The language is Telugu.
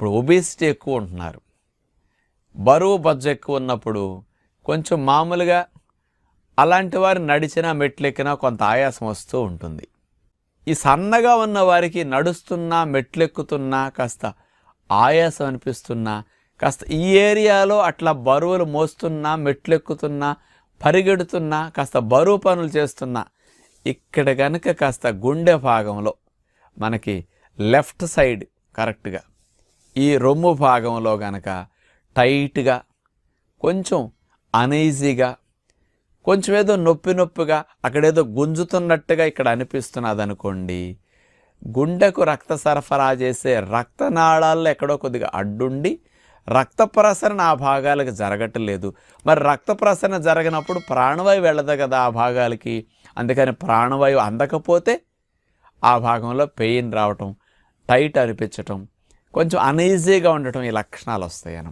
ఇప్పుడు ఒబేసిటీ ఎక్కువ ఉంటున్నారు. బరువు బజ్జ ఎక్కువ ఉన్నప్పుడు కొంచెం మామూలుగా అలాంటి వారు నడిచినా మెట్లెక్కినా కొంత ఆయాసం వస్తూ ఉంటుంది. ఈ సన్నగా ఉన్న వారికి నడుస్తున్నా మెట్లెక్కుతున్నా కాస్త ఆయాసం అనిపిస్తున్నా కాస్త ఈ ఏరియాలో అట్లా బరువులు మోస్తున్నా మెట్లెక్కుతున్నా పరిగెడుతున్నా కాస్త బరువు పనులు చేస్తున్నా ఇక్కడ కనుక కాస్త గుండె భాగంలో మనకి లెఫ్ట్ సైడ్ కరెక్ట్గా ఈ రొమ్ము భాగంలో గనక టైట్గా కొంచెం అనీజీగా కొంచెం ఏదో నొప్పి నొప్పిగా అక్కడేదో గుంజుతున్నట్టుగా ఇక్కడ అనిపిస్తున్నది అనుకోండి గుండెకు రక్త సరఫరా చేసే రక్తనాళాల్లో ఎక్కడో కొద్దిగా అడ్డుండి రక్త ప్రసరణ ఆ భాగాలకు జరగట్లేదు మరి రక్త ప్రసరణ జరగనప్పుడు ప్రాణవాయువు వెళ్ళదు కదా ఆ భాగాలకి. అందుకని ప్రాణవాయువు అందకపోతే ఆ భాగంలో పెయిన్ రావటం టైట్ అనిపించటం కొంచెం అనీజీగా ఉండటం ఈ లక్షణాలు వస్తాయి అన్నమాట.